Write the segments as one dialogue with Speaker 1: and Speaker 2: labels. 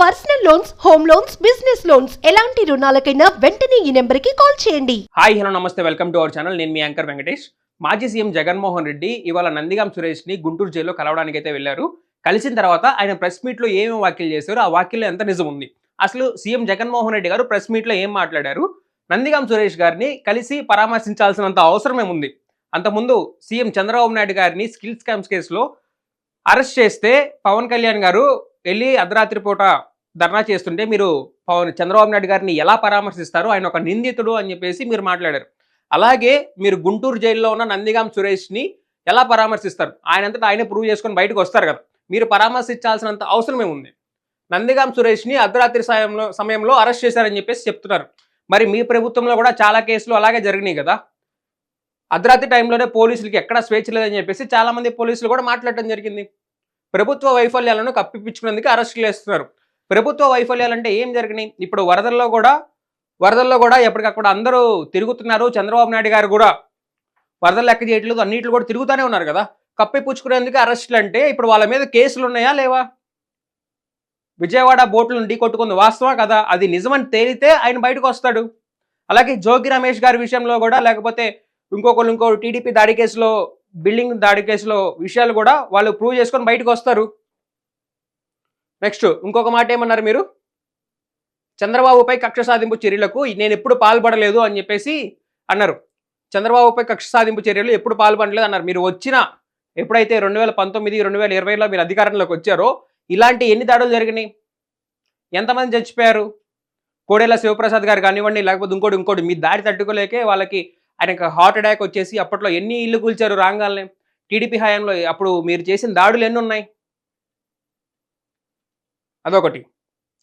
Speaker 1: Personal loans home loans business loans. ఎలాంటి రుణాలకైనా వెంటనే ఈ నెంబర్కి కాల్ చేయండి.
Speaker 2: హాయ్ హలో నమస్తే. Welcome to our channel. నేను మీ యాంకర్ వెంకటేష్. మాజీ సీఎం జగన్మోహన్ రెడ్డి ఇవాళ నందిగాం సురేష్ని గుంటూరు జైల్లో కలవడానికి అయితే వెళ్ళారు. కలిసిన తర్వాత ఆయన ప్రెస్ మీట్లో ఏమేమి వ్యాఖ్యలు చేశారు ఆ వ్యాఖ్యలో ఎంత నిజం ఉంది? అసలు సీఎం జగన్మోహన్ రెడ్డి గారు ప్రెస్ మీట్లో ఏం మాట్లాడారు? నందిగాం సురేష్ గారిని కలిసి పరామర్శించాల్సినంత అవసరమే ఉంది అంతకుముందు సీఎం చంద్రబాబు నాయుడు గారిని స్కిల్ స్కామ్స్ కేసులో అరెస్ట్ చేస్తే పవన్ కళ్యాణ్ గారు వెళ్ళి అర్ధరాత్రి పూట ధర్నా చేస్తుంటే మీరు పవన్ చంద్రబాబు నాయుడు గారిని ఎలా పరామర్శిస్తారు? ఆయన ఒక నిందితుడు అని చెప్పేసి మీరు మాట్లాడారు. అలాగే మీరు గుంటూరు జైల్లో ఉన్న నందిగాం సురేష్ని ఎలా పరామర్శిస్తారు? ఆయన అంతటా ఆయనే ప్రూవ్ చేసుకొని బయటకు వస్తారు కదా. మీరు పరామర్శించాల్సినంత అవసరమే ఉంది నందిగాం సురేష్ని అర్ధరాత్రి సమయంలో సమయంలో అరెస్ట్ చేశారని చెప్పేసి చెప్తున్నారు. మరి మీ ప్రభుత్వంలో కూడా చాలా కేసులు అలాగే జరిగినాయి కదా. అర్ధరాత్రి టైంలోనే పోలీసులకి ఎక్కడ స్వేచ్ఛ లేదని చెప్పేసి చాలా మంది పోలీసులు కూడా మాట్లాడటం జరిగింది. ప్రభుత్వ వైఫల్యాలను కప్పిపించుకునేందుకు అరెస్టులు వేస్తున్నారు. ప్రభుత్వ వైఫల్యాలు అంటే ఏం జరిగినాయి? ఇప్పుడు వరదల్లో కూడా వరదల్లో కూడా ఎప్పటికప్పుడు అందరూ తిరుగుతున్నారు. చంద్రబాబు నాయుడు గారు కూడా వరదలు లెక్క చేయట్లేదు అన్నింటిలో కూడా తిరుగుతూనే ఉన్నారు కదా. కప్పిపుచ్చుకునేందుకు అరెస్టులు అంటే ఇప్పుడు వాళ్ళ మీద కేసులు ఉన్నాయా లేవా? విజయవాడ బోట్లను ఢీ కొట్టుకుంది వాస్తవా కదా? అది నిజమని తేలితే ఆయన బయటకు వస్తాడు. అలాగే జోగి రమేష్ గారి విషయంలో కూడా లేకపోతే ఇంకొకళ్ళు ఇంకో టీడీపీ దాడి కేసులో బిల్డింగ్ దాడి కేసులో విషయాలు కూడా వాళ్ళు ప్రూవ్ చేసుకొని బయటకు వస్తారు. నెక్స్ట్ ఇంకొక మాట ఏమన్నారు మీరు? చంద్రబాబుపై కక్ష సాధింపు చర్యలకు నేను ఎప్పుడు పాల్పడలేదు అని చెప్పేసి అన్నారు. చంద్రబాబుపై కక్ష సాధింపు చర్యలు ఎప్పుడు పాల్పడలేదు అన్నారు. మీరు వచ్చిన ఎప్పుడైతే రెండు వేల పంతొమ్మిది రెండు వేల ఇరవైలో మీరు అధికారంలోకి వచ్చారో ఇలాంటి ఎన్ని దాడులు జరిగినాయి? ఎంతమంది చచ్చిపోయారు? కోడేల శివప్రసాద్ గారు కానివ్వండి లేకపోతే ఇంకోటి ఇంకోటి మీ దాడి తట్టుకోలేకే వాళ్ళకి ఆయనకు హార్ట్ అటాక్ వచ్చేసి అప్పట్లో ఎన్ని ఇల్లు కూల్చారు రాగానే టీడీపీ హయాంలో అప్పుడు మీరు చేసిన దాడులు ఎన్ని ఉన్నాయి? అదొకటి.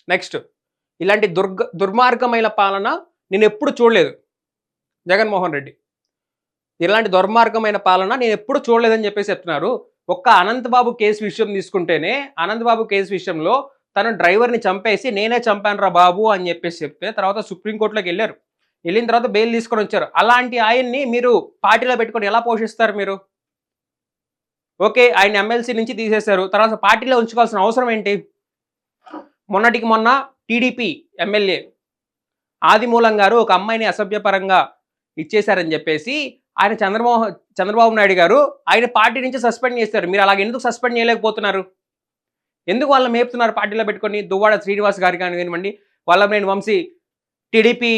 Speaker 2: నెక్స్ట్ ఇలాంటి దుర్గ దుర్మార్గమైన పాలన నేను ఎప్పుడు చూడలేదు. జగన్మోహన్ రెడ్డి. ఇలాంటి దుర్మార్గమైన పాలన నేను ఎప్పుడు చూడలేదని చెప్పేసి చెప్తున్నారు. ఒక్క అనంతబాబు కేసు విషయం తీసుకుంటేనే అనంతబాబు కేసు విషయంలో తన డ్రైవర్ని చంపేసి నేనే చంపాను రా బాబు అని చెప్పేసి చెప్తే తర్వాత సుప్రీంకోర్టులోకి వెళ్ళారు. వెళ్ళిన తర్వాత బెయిల్ తీసుకొని వచ్చారు. అలాంటి ఆయన్ని మీరు పార్టీలో పెట్టుకొని ఎలా పోషిస్తారు మీరు? ఓకే ఆయన ఎమ్మెల్సీ నుంచి తీసేశారు. తర్వాత పార్టీలో ఉంచుకోవాల్సిన అవసరం ఏంటి? మొన్నటికి మొన్న టీడీపీ ఎమ్మెల్యే ఆదిమూలం గారు ఒక అమ్మాయిని అసభ్యపరంగా ఇచ్చేశారని చెప్పేసి ఆయన చంద్రమోహన్ చంద్రబాబు నాయుడు గారు ఆయన పార్టీ నుంచి సస్పెండ్ చేశారు. మీరు అలాగ ఎందుకు సస్పెండ్ చేయలేకపోతున్నారు? ఎందుకు వాళ్ళని మేపుతున్నారు పార్టీలో పెట్టుకొని? దువ్వాడ శ్రీనివాస్ గారు కానివ్వండి వల్లభనేని వంశీ టీడీపీ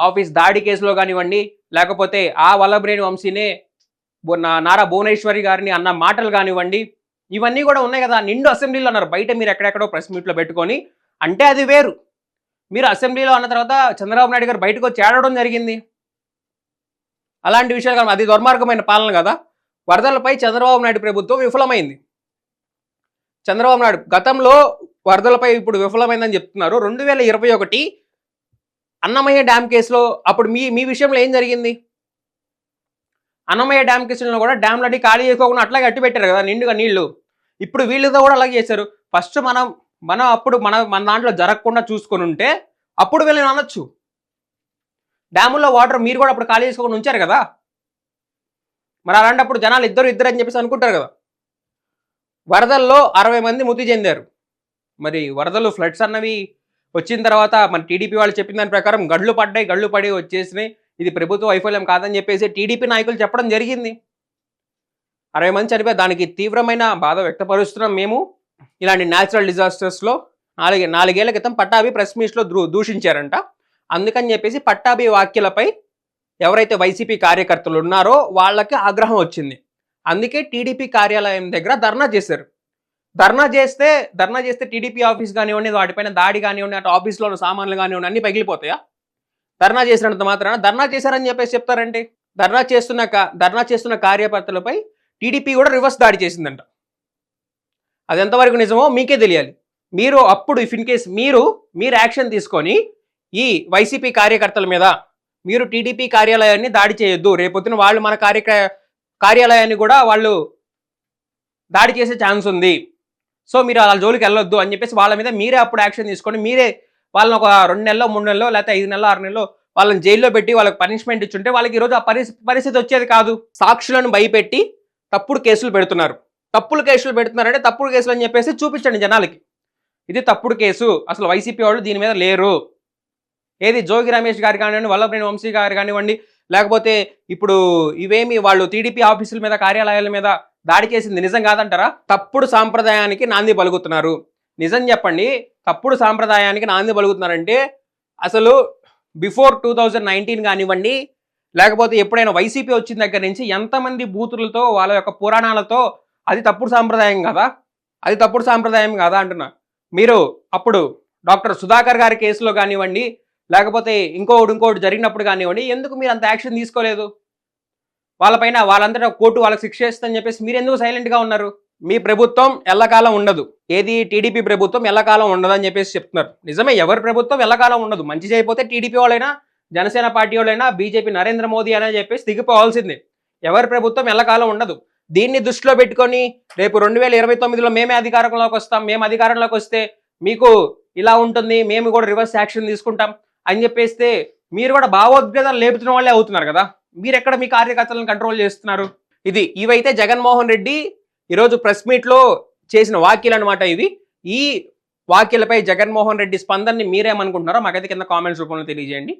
Speaker 2: ఆఫీస్ దాడి కేసులో కానివ్వండి లేకపోతే ఆ వల్లభనేని వంశీనే నా- నారా భువనేశ్వరి గారిని అన్న మాటలు కానివ్వండి ఇవన్నీ కూడా ఉన్నాయి కదా. నిండు అసెంబ్లీలో అన్నారు. బయట మీరు ఎక్కడెక్కడో ప్రెస్ మీట్లో పెట్టుకొని. అంటే అది వేరు. మీరు అసెంబ్లీలో అన్న తర్వాత చంద్రబాబు నాయుడు గారు బయటకు వచ్చి ఏడవడం జరిగింది. అలాంటి విషయాలు కానీ అది దుర్మార్గమైన పాలన కదా. వరదలపై చంద్రబాబు నాయుడు ప్రభుత్వం విఫలమైంది. చంద్రబాబు నాయుడు గతంలో వరదలపై ఇప్పుడు విఫలమైందని చెప్తున్నారు. రెండు వేల ఇరవై ఒకటి అన్నమయ్య డ్యామ్ కేసులో అప్పుడు మీ మీ విషయంలో ఏం జరిగింది? అన్నమయ్య డ్యామ్ కేసులో కూడా డ్యామ్లన్నీ ఖాళీ చేసుకోకుండా అట్లాగే అట్టు పెట్టారు కదా నిండుగా నీళ్ళు. ఇప్పుడు వీళ్ళతో కూడా అలాగే చేశారు. ఫస్ట్ మనం మనం అప్పుడు మన మన దాంట్లో జరగకుండా చూసుకొని ఉంటే అప్పుడు వీళ్ళని అనొచ్చు. డ్యాముల్లో వాటర్ మీరు కూడా అప్పుడు ఖాళీ చేసుకోకుండా ఉంచారు కదా? మరి అలాంటప్పుడు జనాలు ఇద్దరు ఇద్దరు అని చెప్పేసి అనుకుంటారు కదా? వరదల్లో అరవై మంది మృతి చెందారు. మరి వరదలు ఫ్లడ్స్ అన్నవి వచ్చిన తర్వాత మన టీడీపీ వాళ్ళు చెప్పిన దాని ప్రకారం గడ్లు పడ్డాయి గళ్ళు పడి వచ్చేసినాయి. ఇది ప్రభుత్వ వైఫల్యం కాదని చెప్పేసి టీడీపీ నాయకులు చెప్పడం జరిగింది. అరవై మంది చనిపోయి దానికి తీవ్రమైన బాధ వ్యక్తపరుస్తున్నాం మేము. ఇలాంటి న్యాచురల్ డిజాస్టర్స్లో నాలుగే నాలుగేళ్ళ క్రితం పట్టాభి ప్రెస్ మీట్స్లో దూ దూషించారంట. అందుకని చెప్పేసి పట్టాభి వ్యాఖ్యలపై ఎవరైతే వైసీపీ కార్యకర్తలు ఉన్నారో వాళ్ళకి ఆగ్రహం వచ్చింది. అందుకే టీడీపీ కార్యాలయం దగ్గర ధర్నా చేశారు. ధర్నా చేస్తే ధర్నా చేస్తే టీడీపీ ఆఫీస్ కానివ్వండి వాటిపైన దాడి కానివ్వండి అటు ఆఫీస్లో ఉన్న సామాన్లు కానివ్వండి అన్ని పగిలిపోతాయా? ధర్నా చేసినంత మాత్రాన ధర్నా చేశారని చెప్పేసి చెప్తారండి. ధర్నా చేస్తున్న ధర్నా చేస్తున్న కార్యకర్తలపై టీడీపీ కూడా రివర్స్ దాడి చేసిందంట. అది ఎంతవరకు నిజమో మీకే తెలియాలి. మీరు అప్పుడు ఇఫ్ ఇన్ కేస్ మీరు మీరు యాక్షన్ తీసుకొని ఈ వైసీపీ కార్యకర్తల మీద మీరు టీడీపీ కార్యాలయాన్ని దాడి చేయొద్దు. రేపొద్దున వాళ్ళు మన కార్యక కార్యాలయాన్ని కూడా వాళ్ళు దాడి చేసే ఛాన్స్ ఉంది. సో మీరు వాళ్ళ జోలికి వెళ్ళొద్దు అని చెప్పేసి వాళ్ళ మీద మీరే అప్పుడు యాక్షన్ తీసుకొని మీరే వాళ్ళని ఒక రెండు నెలలో మూడు నెలలో లేకపోతే ఐదు నెలలో ఆరు నెలలో వాళ్ళని జైల్లో పెట్టి వాళ్ళకి పనిష్మెంట్ ఇచ్చుంటే వాళ్ళకి ఈరోజు ఆ పరిస్థితి పరిస్థితి వచ్చేది కాదు. సాక్షులను భయపెట్టి తప్పుడు కేసులు పెడుతున్నారు. తప్పుడు కేసులు పెడుతున్నారంటే తప్పుడు కేసులు అని చెప్పేసి చూపించండి జనాలకి. ఇది తప్పుడు కేసు. అసలు వైసీపీ వాళ్ళు దీని మీద లేరు. ఏది జోగి రమేష్ గారు కానివ్వండి వల్లభనేని వంశీ గారు కానివ్వండి లేకపోతే ఇప్పుడు ఇవేమి వాళ్ళు టీడీపీ ఆఫీసుల మీద కార్యాలయాల మీద దాడి చేసింది నిజం కాదంటారా? తప్పుడు సాంప్రదాయానికి నాంది పలుకుతున్నారు. నిజం చెప్పండి. తప్పుడు సాంప్రదాయానికి నాంది పలుకుతున్నారంటే అసలు బిఫోర్ టూ థౌజండ్ నైన్టీన్ కానివ్వండి లేకపోతే ఎప్పుడైనా వైసీపీ వచ్చిన దగ్గర నుంచి ఎంతమంది బూతులతో వాళ్ళ యొక్క పురాణాలతో అది తప్పుడు సాంప్రదాయం కదా? అది తప్పుడు సాంప్రదాయం కాదా అంటున్నా. మీరు అప్పుడు డాక్టర్ సుధాకర్ గారి కేసులో కానివ్వండి లేకపోతే ఇంకోటి ఇంకోటి జరిగినప్పుడు కానివ్వండి ఎందుకు మీరు అంత యాక్షన్ తీసుకోలేదు? వాళ్ళపైన వాళ్ళంతటా కోర్టు వాళ్ళకి శిక్ష చేస్తుందని చెప్పేసి మీరు ఎందుకు సైలెంట్గా ఉన్నారు? మీ ప్రభుత్వం ఎల్లకాలం ఉండదు. ఏది టీడీపీ ప్రభుత్వం ఎల్లకాలం ఉండదు అని చెప్పేసి చెప్తున్నారు. నిజమే ఎవరి ప్రభుత్వం ఎల్లకాలం ఉండదు. మంచి చేయకపోతే టీడీపీ వాళ్ళైనా జనసేన పార్టీ వాళ్ళైనా బీజేపీ నరేంద్ర మోదీ అని చెప్పేసి దిగిపోవాల్సిందే. ఎవరి ప్రభుత్వం ఎల్లకాలం ఉండదు. దీన్ని దృష్టిలో పెట్టుకొని రేపు రెండు వేల ఇరవై తొమ్మిదిలో మేమే అధికారంలోకి వస్తాం. మేము అధికారంలోకి వస్తే మీకు ఇలా ఉంటుంది మేము కూడా రివర్స్ యాక్షన్ తీసుకుంటాం అని చెప్పేస్తే మీరు కూడా భావోద్వేదాలు లేపుతున్న వాళ్ళే అవుతున్నారు కదా. మీరు ఎక్కడ మీ కార్యకర్తలను కంట్రోల్ చేస్తున్నారు? ఇది ఇవైతే జగన్మోహన్ రెడ్డి ఈరోజు ప్రెస్ మీట్లో చేసిన వ్యాఖ్యలు అనమాట ఇవి. ఈ వ్యాఖ్యలపై జగన్మోహన్ రెడ్డి స్పందనని మీరేమనుకుంటున్నారో మాకైతే కింద కామెంట్స్ రూపంలో తెలియజేయండి.